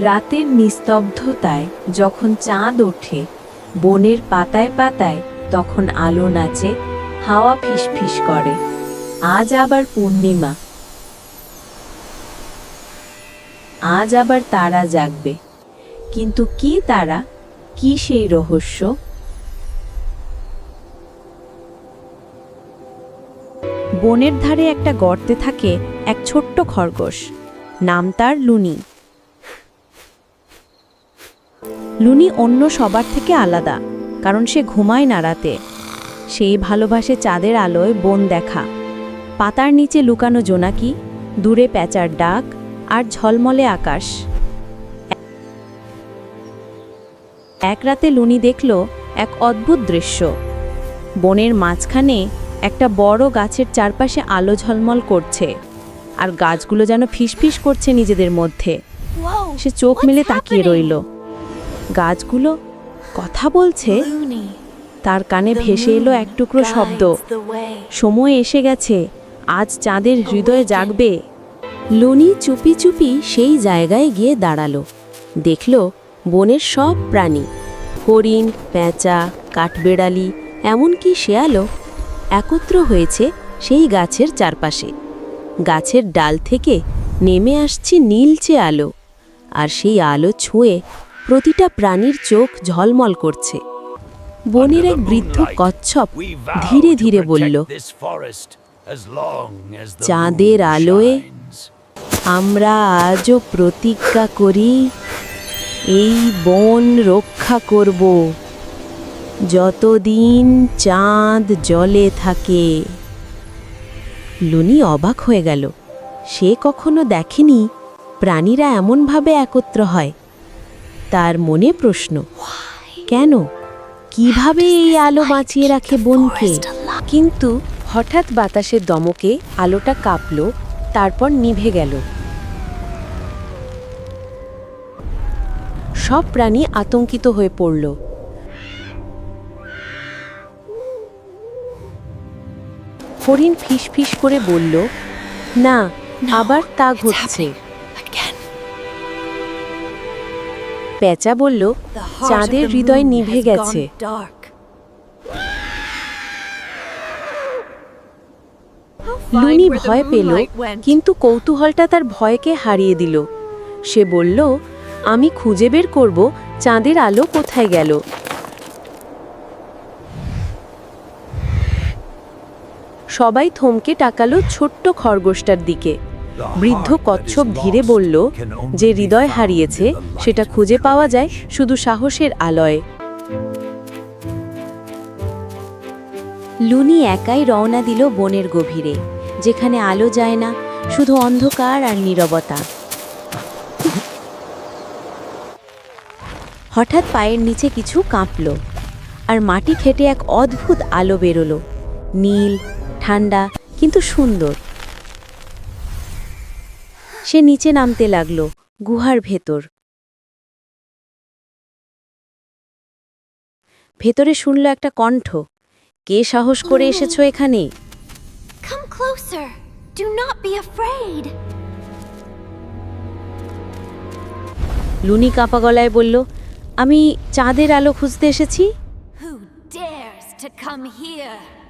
রাতের নিস্তব্ধতায় যখন চাঁদ ওঠে, বনের পাতায় পাতায় তখন আলো নাচে, হাওয়া ফিসফিস করে। আজ আবার পূর্ণিমা। আজ আবার তারা জাগবে। কিন্তু কি তারা? কি সেই রহস্য? বনের ধারে একটা গর্তে থাকে এক ছোট্ট খরগোশ। নাম তার লুনি। লুনি অন্য সবার থেকে আলাদা কারণ সে ঘুমায় না রাতে। সেই ভালোবাসে চাঁদের আলোয় বন দেখা। পাতার নিচে লুকানো জোনাকি দূরে প্যাঁচার ডাক আর ঝলমলে আকাশ। এক রাতে লুনি দেখল এক অদ্ভুত দৃশ্য। বনের মাঝখানে একটা বড় গাছের চারপাশে আলো ঝলমল করছে আর গাছগুলো যেন ফিসফিস করছে নিজেদের মধ্যে। সে চোখ মেলে তাকিয়ে রইল। গাছগুলো কথা বলছে তার কানে ভেসে এলো এক টুকরো শব্দ। সময় এসে গেছে আজ চাঁদের হৃদয়ে জাগবে। লুনি চুপি চুপি সেই জায়গায় গিয়ে দাঁড়াল। দেখল বনের সব প্রাণী হরিণ প্যাঁচা কাঠবেড়ালি এমনকি শেয়ালও একত্র হয়েছে সেই গাছের চারপাশে। গাছের ডাল থেকে নেমে আসছে নীলচে আলো আর সেই আলো ছুঁয়ে প্রতিটা প্রাণীর চোখ ঝলমল করছে। বনের এক বৃদ্ধ কচ্ছপ ধীরে ধীরে বলল চাঁদের আলোয় আমরা আজও প্রতিজ্ঞা করি এই বন রক্ষা করব। যতদিন চাঁদ জলে থাকে। লুনি অবাক হয়ে গেল। সে কখনো দেখেনি প্রাণীরা এমনভাবে একত্র হয়। তার মনে প্রশ্ন কেন? কীভাবে এই আলো বাঁচিয়ে রাখে বনকে? কিন্তু হঠাৎ বাতাসের দমকে আলোটা কাঁপল তারপর নিভে গেল। সব প্রাণী আতঙ্কিত হয়ে পড়ল। হরিণ ফিসফিস করে বলল না আবার তা ঘটছে। পেঁচা বলল চাঁদের হৃদয় নিভে গেছে। লুনি ভয় পেল কিন্তু কৌতূহলটা তার ভয়কে হারিয়ে দিল। সে বলল আমি খুঁজে বের করব চাঁদের আলো কোথায় গেল? সবাই থমকে টাকালো ছোট্ট খরগোশটার দিকে। বৃদ্ধ কচ্ছপ ধীরে বলল যে হৃদয় হারিয়েছে, সেটা খুঁজে পাওয়া যায় শুধু সাহসের আলয়ে। লুনি একাই রওনা দিল বনের গভীরে, যেখানে আলো যায় না, শুধু অন্ধকার আর নীরবতা। হঠাৎ পায়ের নিচে কিছু কাঁপল আর মাটি খেটে এক অদ্ভুত আলো বেরোলো। নীল, ঠান্ডা, কিন্তু সুন্দর। সে নিচে নামতে লাগল গুহার ভেতর। ভেতরে শুনল একটা কণ্ঠ কে সাহস করে এসেছ এখানে. লুনি কাঁপা গলায় বলল আমি চাঁদের আলো খুঁজতে এসেছি? Who dares to come here?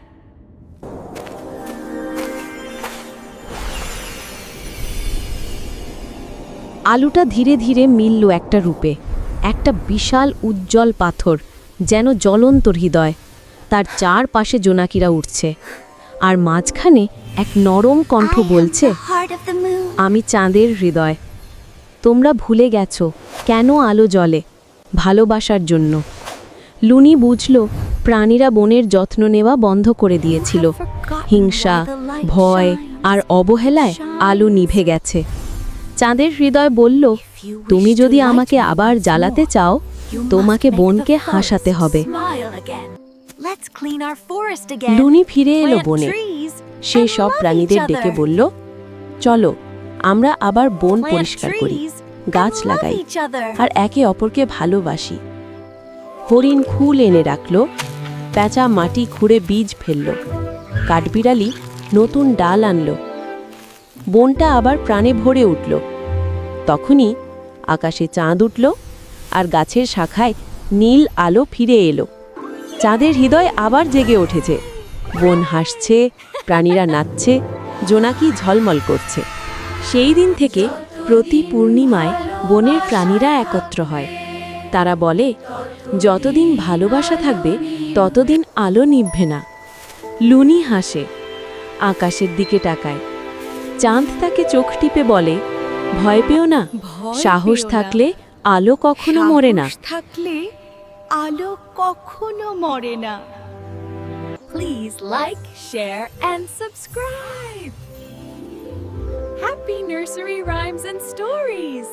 আলুটা ধীরে ধীরে মিলল একটা রূপে একটা বিশাল উজ্জ্বল পাথর যেন জ্বলন্ত হৃদয়। তার চারপাশে জোনাকিরা উঠছে আর মাঝখানে এক নরম কণ্ঠ বলছে. আমি চাঁদের হৃদয়। তোমরা ভুলে গেছো কেন আলো জ্বলে ভালোবাসার জন্য। লুনি বুঝল প্রাণীরা বনের যত্ন নেওয়া বন্ধ করে দিয়েছিল। হিংসা ভয় আর অবহেলায় আলো নিভে গেছে। চাঁদের হৃদয় বলল তুমি যদি আমাকে আবার জ্বালাতে চাও তোমাকে বনকে হাসাতে হবে. লুনি ফিরে এলো বনে সে সব প্রাণীদের ডেকে. বলল চলো আমরা আবার বন পরিষ্কার করি গাছ লাগাই আর একে অপরকে ভালোবাসি হরিণ খুল এনে রাখল প্যাঁচা মাটি খুঁড়ে বীজ ফেলল কাঠবিড়ালি নতুন ডাল আনলো বনটা আবার প্রাণে ভরে উঠল। তখনই আকাশে চাঁদ উঠল আর গাছের শাখায় নীল আলো ফিরে এলো। চাঁদের হৃদয় আবার জেগে উঠেছে। বন হাসছে, প্রাণীরা নাচছে, জোনাকি ঝলমল করছে। সেই দিন থেকে প্রতি পূর্ণিমায় বনের প্রাণীরা একত্র হয়। তারা বলে, যতদিন ভালোবাসা থাকবে, ততদিন আলো নিভবে না। লুনি হাসে, আকাশের দিকে তাকায়। চাঁদ তাকে চোখ টিপে বলে ভয় পেও না সাহস থাকলে আলো কখনো মরে না। থাকলে আলো কখনো মরে না। Please like share and subscribe happy nursery rhymes and stories